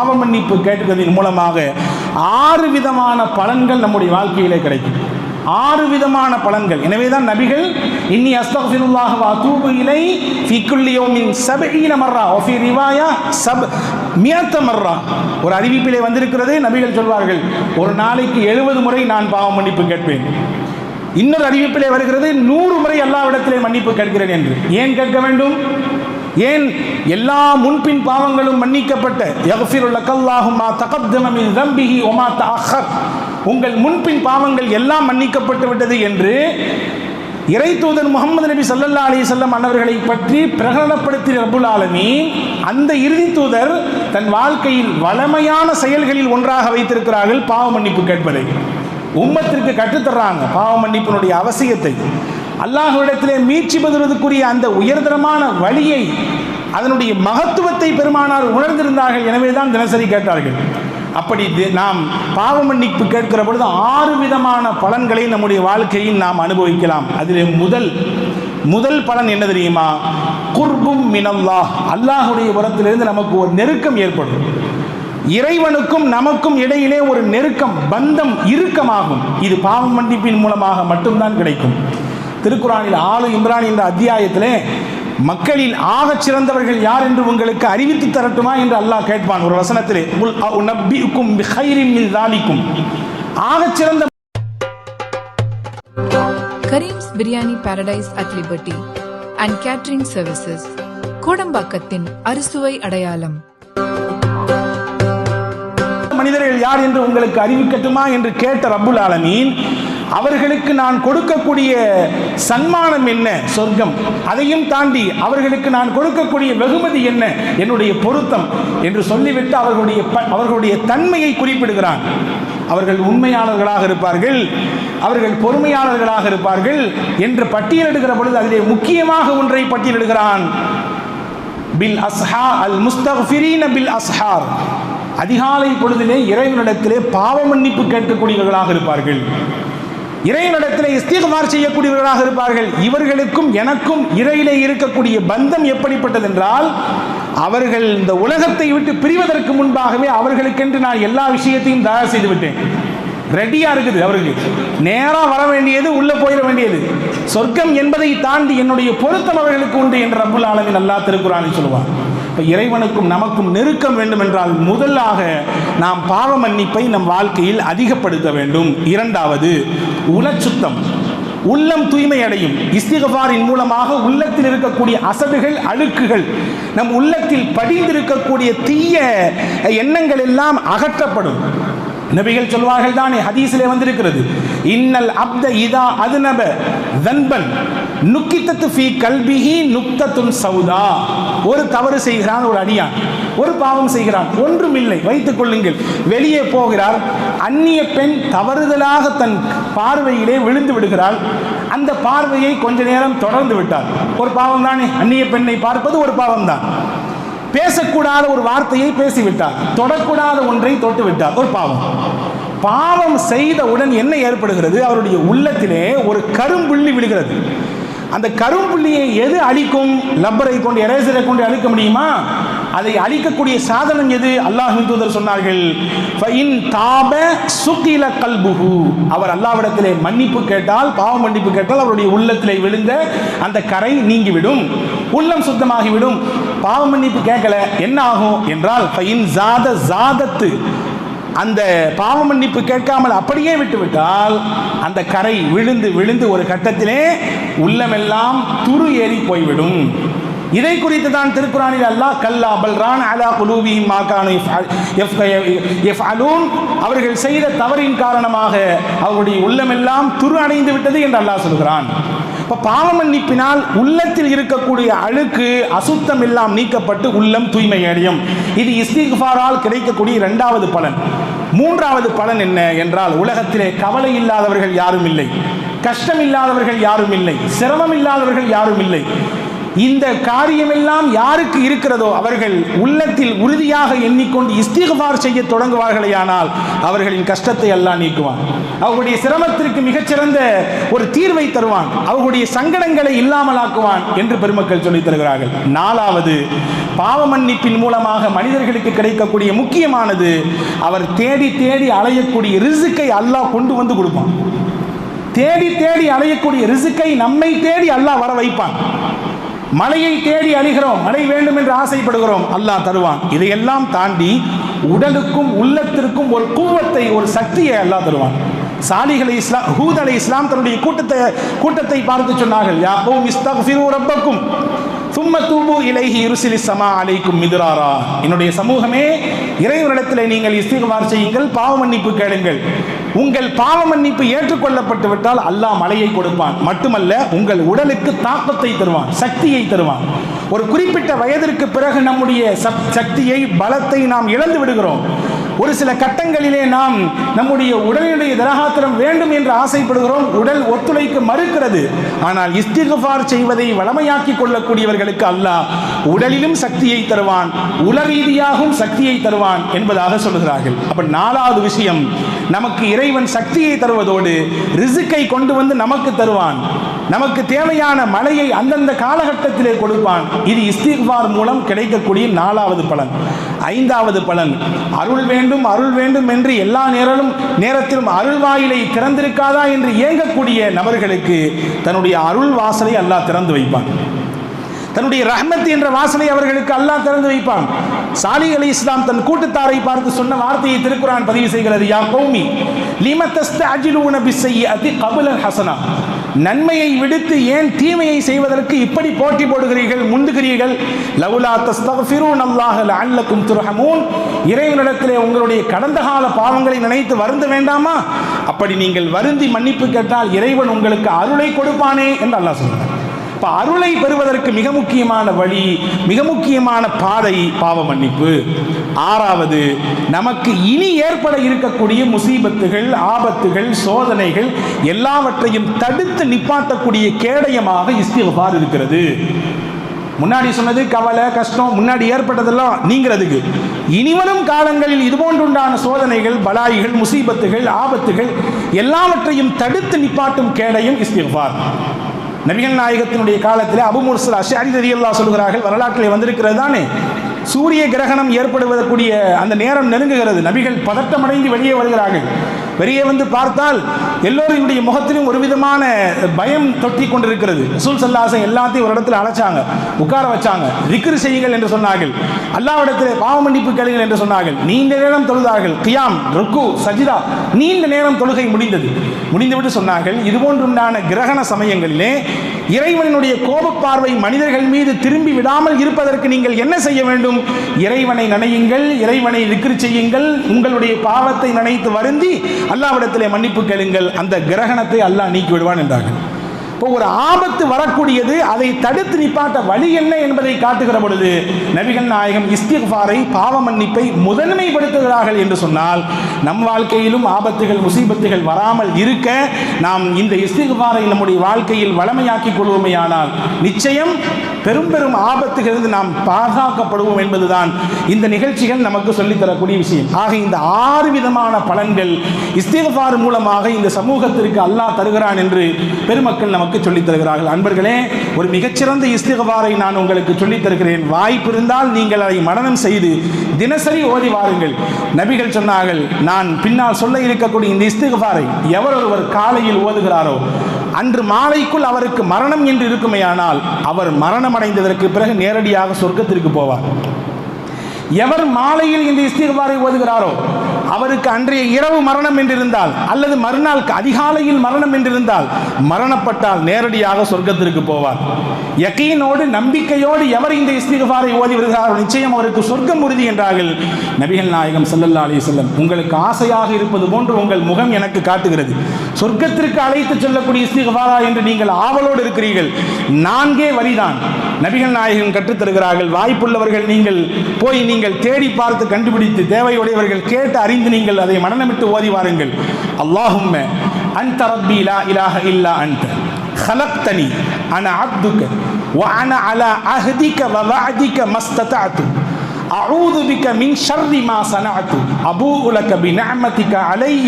பாவ மன்னிப்பு கேட்கிறதின் மூலமாக ஆறு விதமான பலன்கள் நம்முடைய வாழ்க்கையிலே கிடைக்கும். ஆறு விதமான பலன்கள். எனவே தான் நபிகள் இன்னி அஸ்தஃபிருல்லாஹ் வா அதூபு இலை ஃபிக்குல்லியோமின் குல்லி யௌமின் மர்ரா ஒஃபி ரிவாயா சப் மியத்த மர்ரா. ஒரு அறிவிப்பிலே வந்திருக்கிறது நபிகள் சொல்வார்கள் ஒரு நாளைக்கு எழுபது முறை நான் பாவ மன்னிப்பு கேட்பேன். இன்னொரு அறிவிப்பிலே வருகிறது நூறு முறை எல்லாவிடத்திலே மன்னிப்பு கேட்கிறேன் என்று. ஏன் கேட்க வேண்டும்? ஏன் எல்லா முன்பின் பாவங்களும் மன்னிக்கப்பட்ட? ஒமா உங்கள் முன்பின் பாவங்கள் எல்லாம் மன்னிக்கப்பட்டு விட்டது என்று இறை தூதர் முகமது நபி சல்லல்லா அலி செல்லம் அன்னவர்களை பற்றி பிரகடனப்படுத்திய ரபுல் ஆலமி அந்த இறுதி தூதர் தன் வாழ்க்கையில் வளமையான செயல்களில் ஒன்றாக வைத்திருக்கிறார்கள் பாவ மன்னிப்பு கேட்பதை. உம்மத்திற்கு கற்றுத்தர்றாங்க பாவ மன்னிப்பினுடைய அவசியத்தை. அல்லாஹுவிடத்திலே மீட்சி பெறுவதற்குரிய அந்த உயர்தரமான வழியை அதனுடைய மகத்துவத்தை பெருமானார் உணர்ந்திருந்தார்கள். எனவே தான் தினசரி கேட்டார்கள். அப்படி நாம் பாவ மன்னிப்பு கேட்கிற பொழுது ஆறு விதமான பலன்களை நம்முடைய வாழ்க்கையில் நாம் அனுபவிக்கலாம். அதிலே முதல் முதல் பலன் என்ன தெரியுமா? குர்பும் மினல்லா அல்லாஹுடைய உரத்திலிருந்து நமக்கு ஒரு நெருக்கம் ஏற்படும். இறைவனுக்கும் நமக்கும் இடையிலே ஒரு நெருக்கம் பந்தம் இறுக்கமாகும். இது பாவ மன்னிப்பின் மூலமாக மட்டும்தான் கிடைக்கும். திருக்குறானில் ஆளு இம்ரான் என்ற அத்தியாயத்திலே மக்களில் ஆகச் சிறந்தவர்கள் யார் என்று உங்களுக்கு அறிவித்து தரட்டுமா என்று அல்லாஹ் கேட்பான். ஒரு வசனத்திலே தாலிக்கும். ஆகச் சிறந்த Kareem's biryani paradise at Liberty and catering services கோடம்பாக்கத்தின் அறுசுவை அடையாளம். மனிதர்கள் யார் என்று உங்களுக்கு அறிவிக்கட்டுமா என்று கேட்ட ரப்புல் ஆலமீன் அவர்களுக்கு நான் கொடுக்கக்கூடிய சன்மானம் என்ன? சொர்க்கம். அதையும் தாண்டி அவர்களுக்கு நான் கொடுக்கக்கூடிய வெகுமதி என்ன? என்னுடைய பொருத்தம் என்று சொல்லிவிட்டு அவர்களுடைய ப- அவர்களுடைய தன்மையை குறிப்பிடுகிறான். அவர்கள் உண்மையாளர்களாக இருப்பார்கள். அவர்கள் பொறுமையாளர்களாக இருப்பார்கள் என்று பட்டியலிடுகிற பொழுது அதிலே முக்கியமாக ஒன்றை பட்டியலிடுகிறான். பில் அஸ்ஹா அல் முஸ்தஃபிரீன பில் அஸ்ஹார். அதிகாலை பொழுதிலே இறைவனிடத்திலே பாவ மன்னிப்பு கேட்கக்கூடியவர்களாக இருப்பார்கள். இறைவனிடத்தில் இஸ்திகமார் செய்யக்கூடியவர்களாக இருப்பார்கள். இவர்களுக்கும் எனக்கும் இறையிலே இருக்கக்கூடிய பந்தம் எப்படிப்பட்டது என்றால் அவர்கள் இந்த உலகத்தை விட்டு பிரிவதற்கு முன்பாகவே அவர்களுக்கென்று நான் எல்லா விஷயத்தையும் தயார் செய்து விட்டேன். ரெடியா இருக்குது அவருக்கு நேரா வர வேண்டியது உள்ள போயிட வேண்டியது. சொர்க்கம் என்பதை தாண்டி என்னுடைய பொருத்தம் அவர்களுக்கு உண்டு என்று ரப்புல் ஆலமின் நல்லா திருக்குறானில் சொல்லுவார் இப்போ இறைவனுக்கும் நமக்கும் நெருக்கம் வேண்டும் என்றால் முதலாக நாம் பாவ மன்னிப்பை நம் வாழ்க்கையில் அதிகப்படுத்த வேண்டும். இரண்டாவது உலச்சுத்தம் உள்ளம் தூய்மை அடையும். இஸ்திகபாரின் மூலமாக உள்ளத்தில் இருக்கக்கூடிய அசடுகள் அழுக்குகள் நம் உள்ளத்தில் படிந்திருக்கக்கூடிய தீய எண்ணங்கள் எல்லாம் அகற்றப்படும். நபிகள் சொல்வார்கள் தானே ஹதீஸிலே வந்திருக்கிறது. இன்னல் அப்த இதா அதுநப தன்பன். நுக்கித்தத்து ஃபீ கல்பிஹி நுக்தத்துன் சவுதா. ஒரு தவறு செய்கிறான் ஒரு அடியான் ஒரு பாவம் செய்கிறான் ஒன்றும் இல்லை வைத்துக் கொள்ளுங்கள். வெளியே போகிறார் அந்நிய பெண் தவறுதலாக தன் பார்வையிலே விழுந்து விடுகிறாள். அந்த பார்வையை கொஞ்ச நேரம் தொடர்ந்து விட்டார் ஒரு பாவம் தானே அந்நிய பெண்ணை பார்ப்பது ஒரு பாவம் தான். பேசக்கூடாத ஒரு வார்த்தையை பேசிவிட்டார் தொடக்கூடாத ஒன்றை தொட்டு விட்டார் ஒரு பாவம். பாவம் செய்தவுடன் என்ன ஏற்படுகிறது? அவருடைய உள்ளத்திலே ஒரு கரும்புள்ளி விழுகிறது. அந்த கரும்புள்ளியை எது அழிக்கும்? லப்பரை கொண்டு எரேசரை கொண்டு அழிக்க முடியுமா? அதை அழிக்கக்கூடிய சாதனம் எது? அல்லாஹ் தூதர் சொன்னார்கள் "ஃபஇன் தாப சுக்கில கல்புஹு. அவர் அல்லாவிடத்திலே மன்னிப்பு கேட்டால் பாவ மன்னிப்பு கேட்டால் அவருடைய உள்ளத்திலே விழுந்த அந்த கரை நீங்கிவிடும். உள்ளம் சுத்தமாகிவிடும். பாவ மன்னிப்பு கேட்கல. என்ன ஆகும்? என்றால் "ஃபஇன் ஜாத ஜாதத்து. அந்த பாவ மன்னிப்பு கேட்காமல் அப்படியே விட்டுவிட்டால் அந்த கரை விழுந்து விழுந்து ஒரு கட்டத்திலே உள்ளமெல்லாம் துரு ஏறி போய்விடும். இதை குறித்து தான் திருக்குறானில் அல்லாஹ் கல்லா பல்ரான் அலா குலூபி மாகானு அவர்கள் செய்த தவறின் காரணமாக அவருடைய உள்ளமெல்லாம் துரு அடைந்து விட்டது என்று அல்லாஹ் சொல்கிறான். இப்போ பாவ மன்னிப்பினால் உள்ளத்தில் இருக்கக்கூடிய அழுக்கு அசுத்தம் எல்லாம் நீக்கப்பட்டு உள்ளம் தூய்மை அடையும். இது இஸ்திக்ஃபாரால் கிடைக்கக்கூடிய இரண்டாவது பலன். மூன்றாவது பலன் என்ன என்றால் உலகத்திலே கவலை இல்லாதவர்கள் யாரும் இல்லை. கஷ்டம் இல்லாதவர்கள் யாரும் இல்லை. சிரமம் இல்லாதவர்கள் யாரும் இல்லை. இந்த காரியமெல்லாம் யாருக்கு இருக்கிறதோ அவர்கள் உள்ளத்தில் உறுதியாக எண்ணிக்கொண்டு இஸ்திகார் செய்ய தொடங்குவார்களேயானால் அவர்களின் கஷ்டத்தை எல்லாம் நீக்குவான். அவர்களுடைய சிரமத்திற்கு மிகச்சிறந்த ஒரு தீர்வை தருவான். அவர்களுடைய சங்கடங்களை இல்லாமலாக்குவான் என்று பெருமக்கள் சொல்லித் தருகிறார்கள். நாலாவது பாவ மன்னிப்பின் மூலமாக மனிதர்களுக்கு கிடைக்கக்கூடிய முக்கியமானது அவர் தேடி தேடி அலையக்கூடிய ரிசுக்கை அல்லாஹ் கொண்டு வந்து கொடுப்பான். தேடி தேடி அலையக்கூடிய ரிசுக்கை நம்மை தேடி அல்லாஹ் வர வைப்பான் மலையை தேடி அழிகிறோம் மழை வேண்டும் என்று ஆசைப்படுகிறோம். அல்லாஹ் தருவான். இதையெல்லாம் தாண்டி உடலுக்கும் உள்ளத்திற்கும் ஒரு கூவத்தை ஒரு சக்தியை அல்லாஹ் தருவான். சாலிகளை இஸ்லாம் ஹூத் அலை இஸ்லாம் தன்னுடைய கூட்டத்தை கூட்டத்தை பார்த்து சொன்னார்கள். யாக்கும் இஸ்தக்ஃபிரு ரப்பக்கும். தும்ம தூபு இலைஹி இருசிலி சமா அலைக்கும் மிதுராரா. என்னுடைய சமூகமே இறைவனிடத்தில் நீங்கள் இஸ்திகமார் செய்யுங்கள் பாவ மன்னிப்பு கேளுங்கள். உங்கள் பாவ மன்னிப்பு ஏற்றுக்கொள்ளப்பட்டு விட்டால் அல்லாஹ் மலையை கொடுப்பான். மட்டுமல்ல உங்கள் உடலுக்கு தாக்கத்தை தருவான் சக்தியை தருவான். ஒரு குறிப்பிட்ட வயதிற்கு பிறகு நம்முடைய சக்தியை பலத்தை நாம் இழந்து விடுகிறோம். ஒரு சில கட்டங்களிலே நாம் நம்முடைய உடலினுடைய திரகாத்திரம் வேண்டும் என்று ஆசைப்படுகிறோம். உடல் ஒத்துழைக்க மறுக்கிறது. ஆனால் இஸ்திகுஃபார் செய்வதை வளமையாக்கி கொள்ளக்கூடியவர்களுக்கு அல்லாஹ் உடலிலும் சக்தியை தருவான் உல ரீதியாகவும் சக்தியை தருவான் என்பதாக சொல்கிறார்கள். அப்ப நாலாவது விஷயம் நமக்கு இறைவன் சக்தியை தருவதோடு ரிசுக்கை கொண்டு வந்து நமக்கு தருவான். நமக்கு தேவையான மழையை அந்தந்த காலகட்டத்திலே கொடுப்பான். இது இஸ்திக்வார் மூலம் கிடைக்கக்கூடிய நாலாவது பலன். ஐந்தாவது பலன் அருள் வேண்டும் அருள் வேண்டும் என்று எல்லா நேரலும் நேரத்திலும் அருள் வாயிலை திறந்திருக்காதா என்று ஏங்கக்கூடிய நபர்களுக்கு தன்னுடைய அருள் வாசலை அல்லாஹ் திறந்து வைப்பான். தன்னுடைய ரஹமத் என்ற வாசனை அவர்களுக்கு அல்லாஹ் திறந்து வைப்பான். சாலி அலி இஸ்லாம் தன் கூட்டத்தாரை பார்த்து சொன்ன வார்த்தையை திருக்குறான் பதிவு செய்கிறது யா கௌமி லிம தஸ்தஅஜிலூன அதி கபுல ஹசனா? நன்மையை விடுத்து ஏன் தீமையை செய்வதற்கு இப்படி போட்டி போடுகிறீர்கள் முந்துகிறீர்கள்? லவுலா தஸ்தக்ஃபிரூன் அல்லாஹ் லஅல்லக்கும் துர்ஹமூன். இறைவனிடத்திலே உங்களுடைய கடந்த கால பாவங்களை நினைத்து வருந்த வேண்டாமா? அப்படி நீங்கள் வருந்தி மன்னிப்பு கேட்டால் இறைவன் உங்களுக்கு அருளை கொடுப்பானே என்று அல்லாஹ் சொல்கிறார் இப்போ அருளை பெறுவதற்கு மிக முக்கியமான வழி மிக முக்கியமான பாதை பாவ மன்னிப்பு. ஆறாவது நமக்கு இனி ஏற்பட இருக்கக்கூடிய முசீபத்துகள் ஆபத்துகள் சோதனைகள் எல்லாவற்றையும் தடுத்து நிப்பாட்டக்கூடிய கேடயமாக இஸ்திகபார் இருக்கிறது. முன்னாடி சொன்னது கவலை கஷ்டம் முன்னாடி ஏற்பட்டதெல்லாம் நீங்கிறதுக்கு. இனிவரும் காலங்களில் இதுபோன்றுண்டான சோதனைகள் பலாய்கள் முசீபத்துகள் ஆபத்துகள் எல்லாவற்றையும் தடுத்து நிப்பாட்டும் கேடயம் இஸ்திஃபார் நபிகள் நாயகத்தினுடைய காலத்தில் அபுமுர்சல் அஷாரி ரதியல்லா சொல்கிறார்கள் வரலாற்றில் வந்திருக்கிறது தானே? சூரிய கிரகணம் ஏற்படுவதற்குரிய அந்த நேரம் நெருங்குகிறது. நபிகள் பதட்டமடைந்து வெளியே வருகிறார்கள். வெளியே வந்து பார்த்தால் எல்லோருடைய முகத்திலும் ஒரு விதமான பயம் தொட்டி கொண்டிருக்கிறது. ரசூல் சல்லாசன் எல்லாத்தையும் ஒரு இடத்துல அழைச்சாங்க உட்கார வச்சாங்க. திக்ரு செய்யுங்கள் என்று சொன்னார்கள். அல்லாவிடத்தில் பாவ மன்னிப்பு கேளுங்கள் என்று சொன்னார்கள். நீண்ட நேரம் தொழுதார்கள். கியாம் ருக்கு சஜிதா நீண்ட நேரம் தொழுகை முடிந்தது. முடிந்துவிட்டு சொன்னார்கள் இதுபோன்றுண்டான கிரகண சமயங்களிலே இறைவனுடைய கோபப்பார்வை மனிதர்கள் மீது திரும்பி விடாமல் இருப்பதற்கு நீங்கள் என்ன செய்ய வேண்டும்? இறைவனை நினையுங்கள் இறைவனை விக்கிரி செய்யுங்கள் உங்களுடைய பாவத்தை நினைத்து வருந்தி அல்லாவிடத்திலே மன்னிப்பு கேளுங்கள். அந்த கிரகணத்தை அல்லாஹ் நீக்கி விடுவான் என்றார்கள். இப்போ ஒரு ஆபத்து வரக்கூடியது அதை தடுத்து நிப்பாட்ட வழி என்ன என்பதை காட்டுகிற பொழுது நபிகள் நாயகம் இஸ்திஃபாரை பாவ மன்னிப்பை முதன்மைப்படுத்துகிறார்கள் என்று சொன்னால் நம் வாழ்க்கையிலும் ஆபத்துகள் முசீபத்துகள் வராமல் இருக்க நாம் இந்த இஸ்திஃபாரை நம்முடைய வாழ்க்கையில் வளமையாக்கிக் கொள்வோமேயானால் நிச்சயம் பெரும் பெரும் ஆபத்துகளிலிருந்து நாம் பாதுகாக்கப்படுவோம் என்பதுதான் இந்த நிகழ்ச்சிகள் நமக்கு சொல்லித் தரக்கூடிய விஷயம். ஆக இந்த ஆறு விதமான பலன்கள் இஸ்திஃபார் மூலமாக இந்த சமூகத்திற்கு அல்லாஹ் தருகிறான் என்று பெருமக்கள் நமக்கு சொல்லித் தருகிறார்கள். அன்பர்களே ஒரு மிகச்சிறந்த இஸ்திகவாரை நான் உங்களுக்கு சொல்லித் தருகிறேன். வாய்ப்பு இருந்தால் நீங்கள் அதை மனனம் செய்து தினசரி ஓதி வாருங்கள். நபிகள் சொன்னார்கள் நான் பின்னால் சொல்ல இருக்கக்கூடிய இந்த இஸ்திகவாரை எவர் ஒருவர் காலையில் ஓதுகிறாரோ அன்று மாலைக்குள் அவருக்கு மரணம் என்று இருக்குமேயானால் அவர் மரணமடைந்ததற்கு பிறகு நேரடியாக சொர்க்கத்திற்கு போவார். எவர் மாலையில் இந்த இஸ்திகபாரை ஓதுகிறாரோ அவருக்கு அன்றைய இரவு மரணம் என்றிருந்தால் அல்லது மறுநாள் அதிகாலையில் மரணம் என்றிருந்தால் மரணப்பட்டால் நேரடியாக சொர்க்கத்திற்கு போவார். யக்கீனோடு நம்பிக்கையோடு எவர் இந்த இஸ்திகபாரை ஓதி வருகிறாரோ நிச்சயம் அவருக்கு சொர்க்கம் உறுதி என்றார்கள் நபிகள் நாயகம் ஸல்லல்லாஹு அலி செல்லம் உங்களுக்கு ஆசையாக இருப்பது போன்று உங்கள் முகம் எனக்கு காட்டுகிறது. சொர்க்கத்திற்கு அழைத்து செல்லக்கூடிய இஸ்திகபாரா என்று நீங்கள் ஆவலோடு இருக்கிறீர்கள். நான்கே வரிதான். நபிகள் நாயகம் கற்றுத் தருகிறார்கள் வாய்ப்புள்ளவர்கள் நீங்கள் போய் நீங்கள் தேடி பார்த்து கண்டுபிடித்து தேவையுடையவர்கள் கேட்டு அறிந்து நீங்கள் அதை மனநமிட்டு ஓதி வாருங்கள் அல்லாஹும்ம அன்த ரப்பி லா இலாஹ இல்லா அன்த خلقتني انا عبدك وأنا على عهدك ووعدك ما استطعت أعوذ بك من شر ما صنعت أبوء لك بنعمتك علي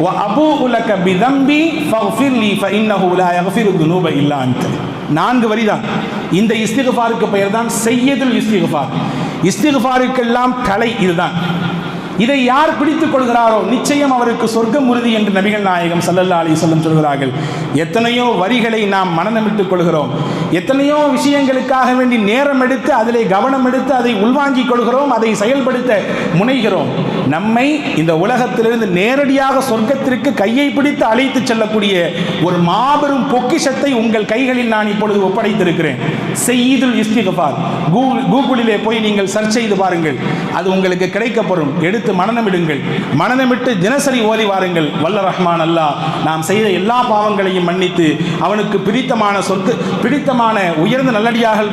وأبوء لك بذنبي فاغفر لي فإنه لا يغفر الذنوب إلا أنت நான்கு வரிதான் இந்த இஸ்திகுஃபாருக்கு பெயர் தான் செய்யதுல் இஸ்திகுஃபார் இஸ்திகுஃபாருக்கெல்லாம் தலை இதுதான். இதை யார் பிடித்துக் கொள்கிறாரோ நிச்சயம் அவருக்கு சொர்க்கம் உறுதி என்று நபிகள் நாயகம் சல்லல்லா அலி சொல்லம் சொல்கிறார்கள். எத்தனையோ வரிகளை நாம் மனநமிட்டுக் கொள்கிறோம். எத்தனையோ விஷயங்களுக்காக வேண்டி நேரம் எடுத்து அதிலே கவனம் எடுத்து அதை உள்வாங்கிக் கொள்கிறோம் அதை செயல்படுத்த முனைகிறோம். நம்மை இந்த உலகத்திலிருந்து நேரடியாக சொர்க்கத்திற்கு கையை பிடித்து அழைத்து செல்லக்கூடிய ஒரு மாபெரும் பொக்கிஷத்தை உங்கள் கைகளில் நான் இப்பொழுது ஒப்படைத்திருக்கிறேன். செய்யுதுல் இஸ்திகபார் கூகுள் கூகுளிலே போய் நீங்கள் சர்ச் செய்து பாருங்கள். அது உங்களுக்கு கிடைக்கப்படும் எடுத்து மனநமிடுங்கள். மனநமிட்டு தினசரி ஓதி வாருங்கள். வல்ல ரஹ்மான் அல்லாஹ் நாம் செய்த எல்லா பாவங்களையும் மன்னித்து அவனுக்கு பிடித்தமான சொத்து பிடித்தமான உயர்ந்த நல்லடியாக